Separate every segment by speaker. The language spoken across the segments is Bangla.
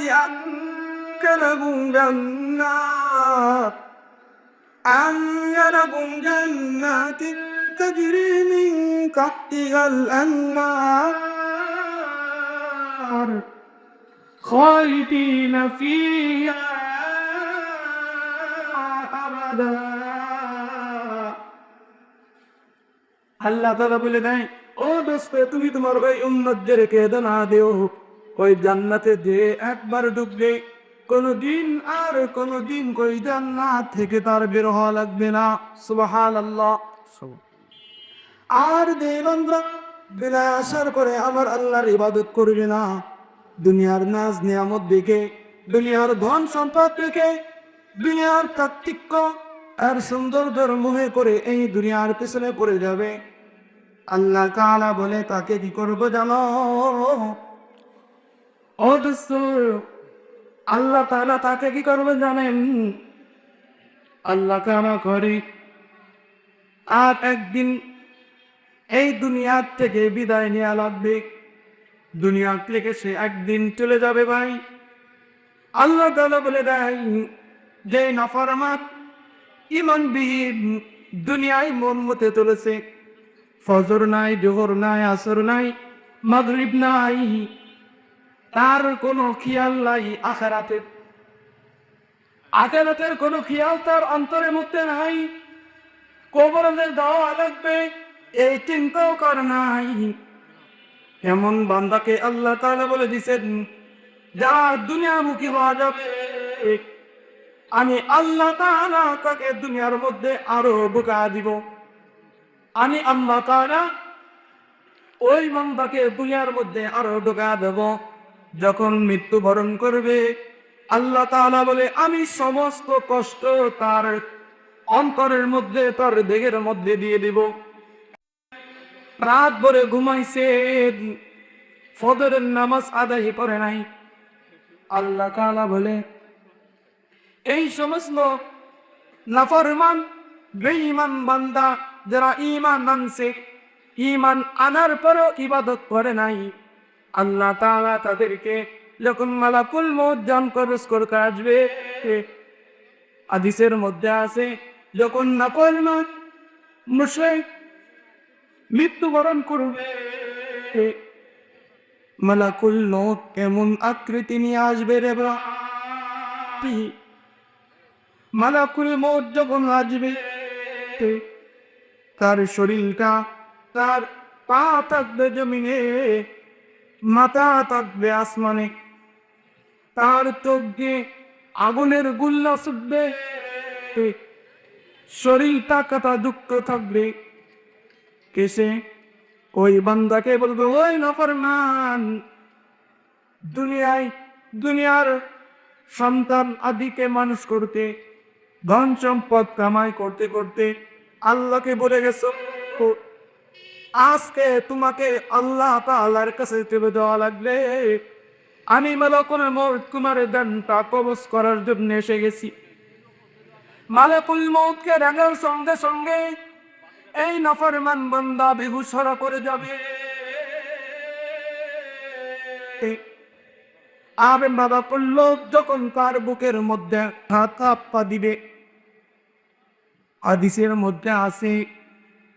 Speaker 1: أن لهم جنات أن لهم جنات تجري من تحتها الأنهار خالدين فيها أبدا আল্লাহ তালা বলে দেয় ও দোস্ত তুমি তোমার ওই উন্নতদের কেদে না দেও ওই জান্নাতে যে একবার ঢুকবে কোনদিন আর কোনদিন ওই জান্নাত থেকে তার বের হওয়া লাগবে না। সুবাহান আল্লাহ আর দেবন্দা বিনা আসার করে আমার আল্লাহর ইবাদত করবে না। দুনিয়ার নাজ, নিয়ামত দেখে, দুনিয়ার ধন সম্পদ দেখে, দুনিয়ার তাত্ত্বিক আর সৌন্দর্যের মুহে করে এই দুনিয়ার পিছনে পড়ে যাবে। আল্লাহ কালা বলে, তাকে কি করব জানো? ও দোস্ত, আল্লাহ তালা তাকে কি করবে জানেন? আল্লাহ কালা করে। আর একদিন এই দুনিয়ার থেকে বিদায় নেওয়া লাগবে। দুনিয়া থেকে সে একদিন চলে যাবে ভাই। আল্লাহ তালা বলে দেয় যে নাফরমাত ইমান বিহীন দুনিয়ায় মন মতে চলেছে। ফজর নাই জোহর নাই আসর নাই মাগরিব নাই তার কোনো খেয়াল নাই আখেরাতের আখেরাতের কোনো খেয়াল তার অন্তরের মধ্যে নাই। কবরদের দেওয়া লাগবে, এই চিন্তাও কর নাই। এমন বান্দাকে আল্লাহ তাআলা বলে দিছেন, যা দুনিয়ামুখী হওয়া যাবে। আমি আল্লাহ তাআলা তাকে দুনিয়ার মধ্যে আরও বোকা দিব। আমি আল্লাহ তাআলা ওই বান্দাকে দুনিয়ার মধ্যে আরও ঢোকা দেব। যখন মৃত্যুবরণ করবে, আল্লাহ তাআলা বলে, আমি সমস্ত কষ্ট তার অন্তরের মধ্যে, তার দেহের মধ্যে দিয়ে দিব। রাত ভরে ঘুমাইছে ফদরের নামাজ আদায় করে নাই। আল্লাহ তাআলা বলে, এই সমস্ত নাফরমান, বেঈমান বান্দা যারা ঈমান আনছে, ঈমান আনার পরেও ইবাদত করে নাই। আল্লাহ তাআলা তাদেরকে যখন মালাকুল মউত জান করস করতে আসবে হাদিসের মধ্যে আছে, যখন নাফরমান মুশরিক মৃত্যুবরণ করবে মালাকুল মউত এমন আকৃতি নিয়ে আসবে রে বাপি মালাকুল মৌত যখন আসবে তার শরীরটা তার পা থাকবে জমিনে মাথা থাকবে আসমানে। তার চোখ দিয়ে আগুনের গুল্লা ছুটবে শরীরটা কাটা দুঃখ থাকবে। কেসে ওই বান্দাকে বলবে ওই নফরমান দুনিয়ায় দুনিয়ার সন্তান আদিকে মানুষ করতে ধন সম্পদ কামাই করতে করতে আল্লাহকে বলে গেছো। "ও, আজকে তোমাকে আল্লাহ তাআলার কাছে তুলে দেওয়া লাগবে। আমি মালাকুল মৌত তোমার দানটা কবজ করার জন্য এসে গেছি। মালাকুল মৌতকে ডাকার সঙ্গে সঙ্গে এই নফরমান বান্দা বেহুশ হরা করে যাবে। আর বাবা করল যখন তার বুকের মধ্যে হাত দিবে? আদিসের মধ্যে আছে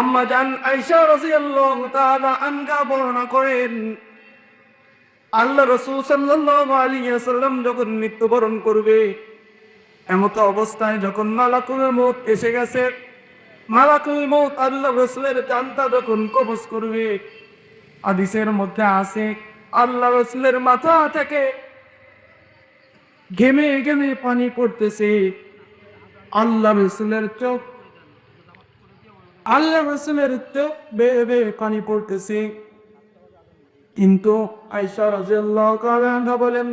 Speaker 1: আম্মা জান আয়েশা রাদিয়াল্লাহু তাআলা আনহা বর্ণনা করেন, আল্লাহ রসুল সাল্লাল্লাহু আলাইহি ওয়াসাল্লাম যখন মৃত্যুবরণ করবে, এমত অবস্থায় যখন মালাকুল মউত এসে গেছে, মালাকুল মউত আল্লাহ রসুলের জানতা যখন কবজ করবে, হাদিসের মধ্যে আছে, আল্লাহ রসুলের মাথা থেকে ঘেমে ঘেমে পানি পড়তেছে, আল্লাহ রসুলের চোখ আল্লাহ রসুলের বেয়ে পানি পড়তেছে। কিন্তু আইসা রাজিয়াল্লাহু বলেন,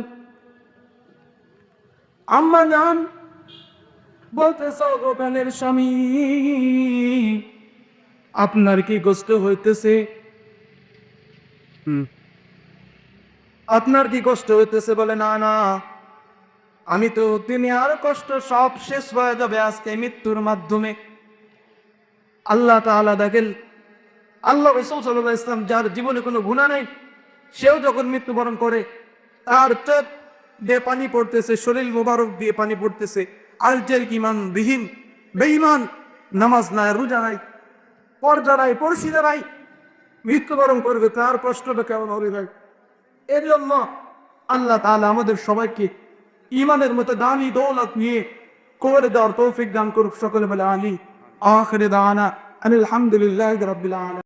Speaker 1: আম্মা জান বলতেছ গোপালের স্বামী, আপনার কি কষ্ট হইতেছে। আপনার কি কষ্ট হইতেছে? বলে, না না। আমি তো তিনি আর কষ্ট সব শেষ হয়ে যাবে আজকে মৃত্যুর মাধ্যমে। আল্লাহ তাআলা দেখেন, আল্লাহ রসুল সাল্লাহ ইসলাম যার জীবনে কোনো গুণা নেই, সেও যখন মৃত্যুবরণ করে, তার চোখ দিয়ে পানি পড়তেছে, শরীর মোবারক দিয়ে পানি পড়তেছে, আলজের ইমান বিহীন, বেঈমান, নামাজ নাই, রোজা নাই, পর্দা নাই পরিষিদা নাই, মৃত্যুবরণ করবে, তার কষ্টটা কেমন হবে ভাই? এর জন্য আল্লাহ তাআলা আমাদের সবাইকে ইমানের মতো দামি দৌলত নিয়ে করে দেওয়ার তৌফিক দান করুক সকলে বলে আলী آخر دعانا أن الحمد لله رب العالمين.